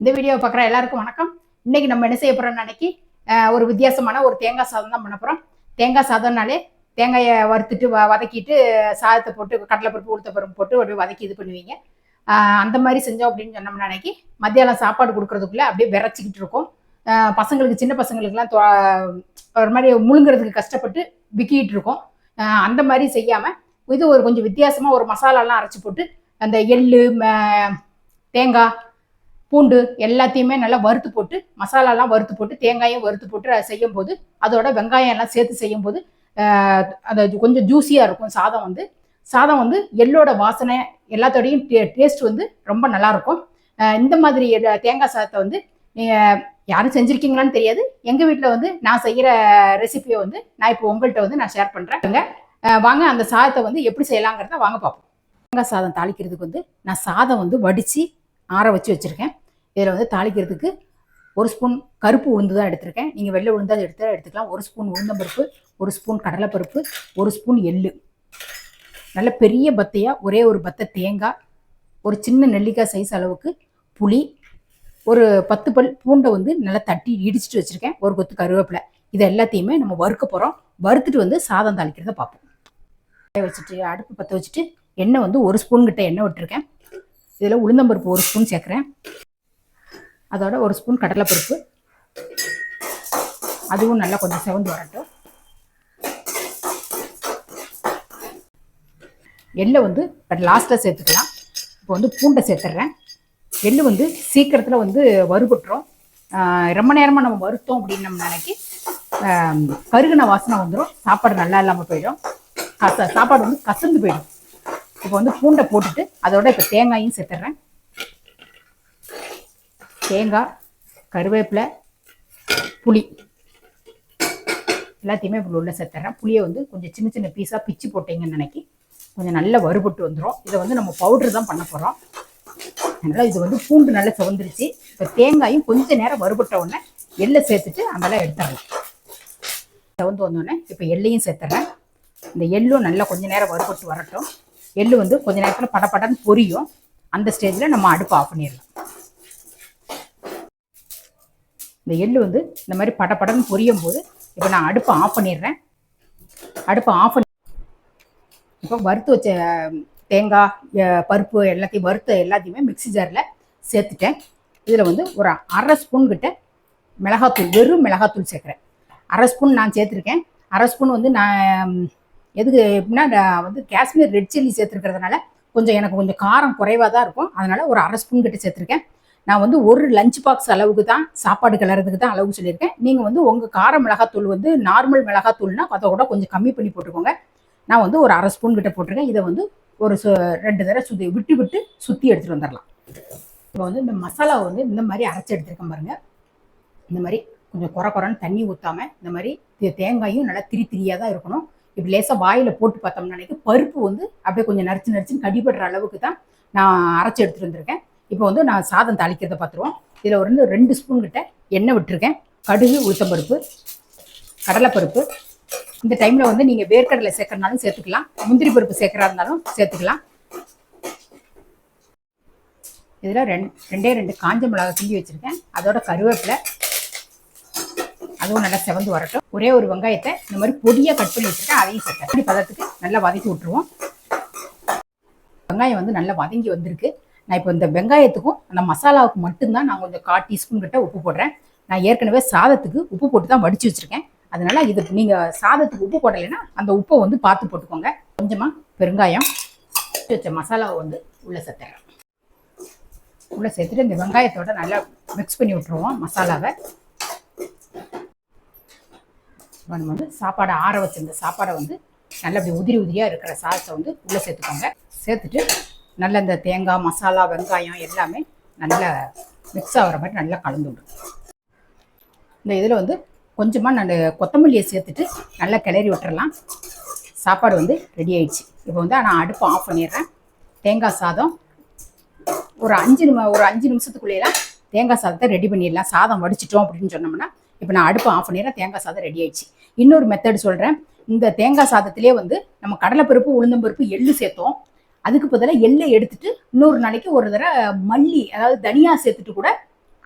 இந்த வீடியோவை பார்க்குற எல்லாருக்கும் வணக்கம். இன்னைக்கு நம்ம என்ன செய்ய போகிறோம் அன்னைக்கு ஒரு வித்தியாசமான ஒரு தேங்காய் சாதம் தான் பண்ண போகிறோம் தேங்காய் சாதம்னாலே தேங்காயை வறுத்துட்டு வ வதக்கிட்டு சாதத்தை போட்டு கடலைப்பருப்பு உளுத்தப்பருப்பு போட்டு அப்படியே வதக்கி இது பண்ணுவீங்க. அந்த மாதிரி செஞ்சோம் அப்படின்னு சொன்னோம்னா அன்னைக்கு மத்தியானம் சாப்பாடு கொடுக்குறதுக்குள்ளே அப்படியே விரைச்சிக்கிட்டு இருக்கும். பசங்களுக்கு சின்ன பசங்களுக்குலாம் ஒரு மாதிரி முழுங்குறதுக்கு கஷ்டப்பட்டு விக்கிட்டு இருக்கும். அந்த மாதிரி செய்யாமல் இது ஒரு கொஞ்சம் வித்தியாசமாக ஒரு மசாலாலாம் அரைச்சி போட்டு அந்த எள்ளு தேங்காய் பூண்டு எல்லாத்தையுமே நல்லா வறுத்து போட்டு மசாலாலாம் வறுத்து போட்டு தேங்காயும் வறுத்து போட்டு அதை செய்யும் போது அதோட வெங்காயம் எல்லாம் சேர்த்து செய்யும் போது அந்த கொஞ்சம் ஜூஸியாக இருக்கும் சாதம் வந்து. சாதம் வந்து எள்ளோட வாசனை எல்லாத்தோடையும் டேஸ்ட் வந்து ரொம்ப நல்லா இருக்கும் இந்த மாதிரி தேங்காய் சாதத்தை வந்து நீங்கள் யாரும் செஞ்சுருக்கீங்களான்னு தெரியாது. எங்கள் வீட்டில் வந்து நான் செய்கிற ரெசிபியை வந்து நான் இப்போ உங்கள்கிட்ட வந்து நான் ஷேர் பண்ணுறேன் வாங்க. அந்த சாதத்தை வந்து எப்படி செய்யலாங்கிறத வாங்க பார்ப்போம் தேங்காய் சாதம் தாளிக்கிறதுக்கு வந்து நான் சாதம் வந்து வடித்து ஆற வச்சு வச்சுருக்கேன். இதில் வந்து தாளிக்கிறதுக்கு ஒரு ஸ்பூன் கருப்பு உளுந்து தான் எடுத்திருக்கேன். நீங்கள் வெள்ளை உளுந்து அதை எடுத்து எடுத்துக்கலாம். ஒரு ஸ்பூன் உளுந்தம்பருப்பு ஒரு ஸ்பூன் கடலைப்பருப்பு ஒரு ஸ்பூன் எள்ளு. நல்ல பெரிய பத்தையாக ஒரே ஒரு பத்தை தேங்காய் ஒரு சின்ன நெல்லிக்காய் சைஸ் அளவுக்கு புளி ஒரு பத்து பல் பூண்டை வந்து நல்லா தட்டி இடிச்சிட்டு வச்சுருக்கேன். ஒரு கொத்து கருவேப்பிலை. இது எல்லாத்தையுமே நம்ம வறுக்க போகிறோம் வறுத்துட்டு வந்து சாதம் தாளிக்கிறத பார்ப்போம். வச்சுட்டு அடுப்பு பற்ற வச்சுட்டு எண்ணெய் வந்து ஒரு ஸ்பூன் கிட்ட எண்ணெய் விட்டுருக்கேன். இதில் உளுந்தம்பருப்பு ஒரு ஸ்பூன் சேர்க்குறேன். அதோட ஒரு ஸ்பூன் கடலைப்பருப்பு. அதுவும் நல்லா கொஞ்சம் செவந்து வரட்டும். எள்ளை வந்து லாஸ்ட்டில் சேர்த்துக்கலாம். இப்போ வந்து பூண்டை சேர்த்துட்றேன் எள்ளு வந்து சீக்கிரத்தில் வந்து வறுபட்டுரும். ரொம்ப நேரமாக நம்ம வறுத்தோம் அப்படின்னு நம்ம நினைக்கி கருகின வாசனை வந்துடும் சாப்பாடு நல்லா இல்லாமல் போயிடும். கச சாப்பாடு வந்து கசந்து போயிடும். இப்போ வந்து பூண்டை போட்டுட்டு அதோட இப்போ தேங்காயும் சேர்த்துட்றேன் தேங்காய் கருவேப்பிலை புளி. எல்லாத்தையுமே இப்படி உள்ள சேர்த்துறேன். புளியை வந்து கொஞ்சம் சின்ன சின்ன பீஸாக பிச்சு போட்டீங்கன்னு நினைக்கி கொஞ்சம் நல்லா வறுபட்டு வந்துடும் இதை வந்து நம்ம பவுடர் தான் பண்ண போகிறோம் அதனால் இது வந்து பூண்டு நல்லா சிவந்துருச்சு. இப்போ தேங்காயும் கொஞ்ச நேரம் வறுபட்ட உடனே எள்ளை சேர்த்துட்டு அதெல்லாம் எடுத்துடலாம். சிவந்து வந்தோடனே இப்போ எள்ளையும் சேர்த்துறேன். இந்த எள்ளும் நல்லா கொஞ்சம் நேரம் வறுபட்டு வரட்டும். எள்ளு வந்து கொஞ்ச நேரத்தில் படபடன்னு பொரியும். அந்த ஸ்டேஜில் நம்ம அடுப்பு ஆஃப் பண்ணிடலாம். இந்த எள்ளு வந்து இந்த மாதிரி படபடன்னு பொரியும் போது இப்போ நான் அடுப்பை ஆஃப் பண்ணிடுறேன். அடுப்பை ஆஃப் பண்ணி இப்போ வறுத்து வச்ச தேங்காய் பருப்பு எல்லாத்தையும் வறுத்த எல்லாத்தையுமே மிக்ஸி ஜாரில் சேர்த்துட்டேன். இதில் வந்து ஒரு அரை ஸ்பூன் கிட்ட மிளகாத்தூள் வெறும் மிளகாத்தூள் சேர்க்குறேன். அரை ஸ்பூன் நான் சேர்த்துருக்கேன். அரை ஸ்பூன் வந்து நான் எதுக்கு எப்படின்னா நான் வந்து காஷ்மீர் ரெட் சில்லி சேர்த்துருக்கிறதுனால கொஞ்சம் எனக்கு கொஞ்சம் காரம் குறைவாக தான் இருக்கும். அதனால் ஒரு அரை ஸ்பூன் கிட்ட சேர்த்துருக்கேன். நான் வந்து ஒரு லஞ்ச் பாக்ஸ் அளவுக்கு தான் சாப்பாடு கிளறதுக்கு தான் அளவு சொல்லியிருக்கேன். நீங்கள் வந்து உங்கள் கார மிளகாத்தூள் வந்து நார்மல் மிளகாத்தூள்னா அதை கூட கொஞ்சம் கம்மி பண்ணி போட்டுக்கோங்க. நான் வந்து ஒரு அரை ஸ்பூன் கிட்ட போட்டிருக்கேன். இதை வந்து ஒரு சு ரெண்டு தடவை சுற்றி விட்டு விட்டு சுற்றி எடுத்துகிட்டு வந்துடலாம். இப்போ வந்து இந்த மசாலாவை வந்து இந்த மாதிரி அரைச்சி எடுத்துருக்கேன் பாருங்கள் இந்த மாதிரி கொஞ்சம் குறை குறைன்னு தண்ணி ஊற்றாம இந்த மாதிரி தே- தேங்காயும் நல்லா திரி திரியாக தான் இருக்கணும். இப்படி லேசாக வாயில் போட்டு பார்த்தோம்னா நினைக்க பருப்பு வந்து அப்படியே கொஞ்சம் நரிச்சு நரிச்சுன்னு கடிபடுற அளவுக்கு தான் நான் அரைச்சி எடுத்துகிட்டு வந்திருக்கேன். இப்போ வந்து நான் சாதம் தாளிக்கிறத பார்த்துருவோம் இதில் ஒரு ரெண்டு- ரெண்டு ஸ்பூன் கிட்ட எண்ணெய் விட்டுருக்கேன். கடுகு உளுத்தம்பருப்பு கடலைப்பருப்பு. இந்த டைமில் வந்து நீங்கள் வேர்க்கடலை சேர்க்கறனாலும் சேர்த்துக்கலாம். முந்திரி பருப்பு சேர்க்கறா இருந்தாலும் சேர்த்துக்கலாம். இதில் ரெண்டு ரெண்டே ரெண்டு காஞ்ச மிளகாய் கிண்டி வச்சுருக்கேன். அதோட கருவேப்பிலை அதுவும் நல்லா செவந்து வரட்டும். ஒரே ஒரு வெங்காயத்தை இந்த மாதிரி பொடியாக கட் பண்ணி வச்சுருக்கேன். அதையும் சேர்த்தேன் பதத்துக்கு நல்லா வதக்கி விட்டுருவோம். வெங்காயம் வந்து நல்லா வதங்கி வந்திருக்கு. நான் இப்போ இந்த வெங்காயத்துக்கும் அந்த மசாலாவுக்கு மட்டும்தான் நான் கொஞ்சம் கால் டீஸ்பூன் கிட்ட உப்பு போடுறேன். நான் ஏற்கனவே சாதத்துக்கு உப்பு போட்டு தான் வடித்து வச்சுருக்கேன். அதனால் இது நீங்கள் சாதத்துக்கு உப்பு போடலைன்னா அந்த உப்பை வந்து பார்த்து போட்டுக்கோங்க. கொஞ்சமாக பெருங்காயம் வச்ச மசாலாவை வந்து உள்ளே சேர்த்துறேன். உள்ளே சேர்த்துட்டு இந்த வெங்காயத்தோட நல்லா மிக்ஸ் பண்ணி விட்டுருவோம் மசாலாவை. நம்ம வந்து சாப்பாடை ஆற வச்சிருந்த சாப்பாடை வந்து நல்லா அப்படி உதிரி உதிரியாக இருக்கிற சாதத்தை வந்து உள்ளே சேர்த்துக்கோங்க. சேர்த்துட்டு நல்ல இந்த தேங்காய் மசாலா வெங்காயம் எல்லாமே நல்லா மிக்ஸ் ஆகிற மாதிரி நல்லா கலந்து விடும் இந்த இதில் வந்து கொஞ்சமாக நான் கொத்தமல்லியை சேர்த்துட்டு நல்லா கிளறி விட்டுறலாம். சாப்பாடு வந்து ரெடி ஆயிடுச்சு. இப்போ வந்து நான் அடுப்பை ஆஃப் பண்ணிடுறேன். தேங்காய் சாதம் ஒரு அஞ்சு நிமி ஒரு அஞ்சு நிமிஷத்துக்குள்ளேலாம் தேங்காய் சாதத்தை ரெடி பண்ணிடலாம். சாதம் வடிச்சிட்டோம் அப்படின்னு சொன்னோம்னா இப்போ நான் அடுப்பை ஆஃப் பண்ணிடுறேன். தேங்காய் சாதம் ரெடி ஆயிடுச்சு. இன்னொரு மெத்தட் சொல்கிறேன் இந்த தேங்காய் சாதத்திலே வந்து நம்ம கடலைப்பருப்பு உளுந்தம்பருப்பு எள்ளு சேர்த்தோம். அதுக்கு பதிலாக எள்ளை எடுத்துட்டு இன்னொரு நாளைக்கு ஒரு தடவை மல்லி அதாவது தனியா சேர்த்துட்டு கூட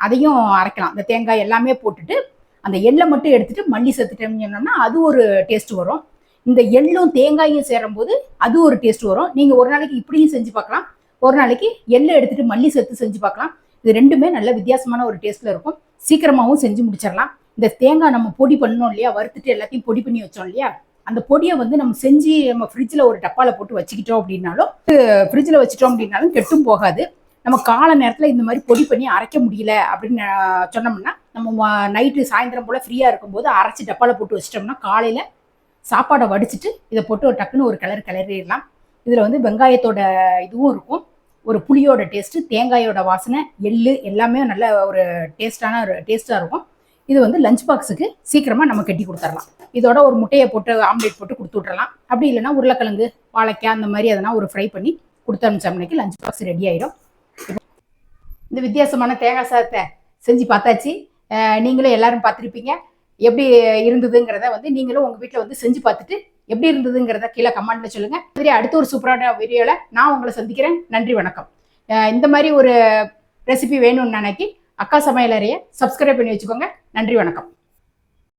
அதையும் அரைக்கலாம். இந்த தேங்காய் எல்லாமே போட்டுட்டு அந்த எள்ளை மட்டும் எடுத்துட்டு மல்லி சேர்த்துட்டோம்னு சொன்னோம்னா அது ஒரு டேஸ்ட் வரும். இந்த எள்ளும் தேங்காயும் சேரும்போது அது ஒரு டேஸ்ட் வரும். நீங்கள் ஒரு நாளைக்கு இப்படியும் செஞ்சு பார்க்கலாம். ஒரு நாளைக்கு எள்ளை எடுத்துட்டு மல்லி சேர்த்து செஞ்சு பார்க்கலாம். இது ரெண்டுமே நல்ல வித்தியாசமான ஒரு டேஸ்ட்ல இருக்கும். சீக்கிரமாகவும் செஞ்சு முடிச்சிடலாம். இந்த தேங்காய் நம்ம பொடி பண்ணோம் இல்லையா? வறுத்துட்டு எல்லாத்தையும் பொடி பண்ணி வச்சோம் இல்லையா? அந்த பொடியை வந்து நம்ம செஞ்சு நம்ம ஃப்ரிட்ஜில் ஒரு டப்பால போட்டு வச்சுக்கிட்டோம் அப்படின்னாலும் ஃப்ரிட்ஜில் வச்சுட்டோம் அப்படின்னாலும் கெட்டும் போகாது. நம்ம கால நேரத்தில் இந்த மாதிரி பொடி பண்ணி அரைக்க முடியல அப்படின்னு சொன்னோம்னா நம்ம நைட்டு சாயந்தரம் போல் ஃப்ரீயாக இருக்கும்போது அரைச்சி டப்பால போட்டு வச்சிட்டோம்னா காலையில் சாப்பாடை வடிச்சிட்டு இதை போட்டு ஒரு டக்குன்னு ஒரு கிளறு கிளறிடலாம். இதில் வந்து வெங்காயத்தோட இதுவும் இருக்கும். ஒரு புளியோட டேஸ்ட்டு தேங்காயோட வாசனை எள்ளு எல்லாமே நல்ல ஒரு டேஸ்டான ஒரு டேஸ்ட்டாக இருக்கும். இது வந்து லஞ்ச் பாக்ஸுக்கு சீக்கிரமாக நம்ம கட்டி கொடுத்துடலாம். இதோட ஒரு முட்டையை போட்டு ஆம்லேட் போட்டு கொடுத்து விட்றலாம் அப்படி இல்லைனா உருளைக்கிழங்கு வாழைக்காய் அந்த மாதிரி அதனால் ஒரு ஃப்ரை பண்ணி கொடுத்து அனுப்பிச்சோம்னாக்கி லஞ்ச் பாக்ஸ் ரெடி ஆயிடும். இந்த வித்தியாசமான தேங்காய் சாதத்தை செஞ்சு பார்த்தாச்சு. நீங்களும் எல்லாரும் பார்த்துருப்பீங்க. எப்படி இருந்ததுங்கிறத வந்து நீங்களும் உங்கள் வீட்டில் வந்து செஞ்சு பார்த்துட்டு எப்படி இருந்ததுங்கிறத கீழே கமெண்ட்ல சொல்லுங்க. சரி அடுத்த ஒரு சூப்பரான வீடியோவில் நான் உங்களை சந்திக்கிறேன். நன்றி வணக்கம். இந்த மாதிரி ஒரு ரெசிபி வேணும்னு நினைக்கி அக்கா சமையலறையை சப்ஸ்கிரைப் பண்ணி வச்சுக்கோங்க. நன்றி வணக்கம்.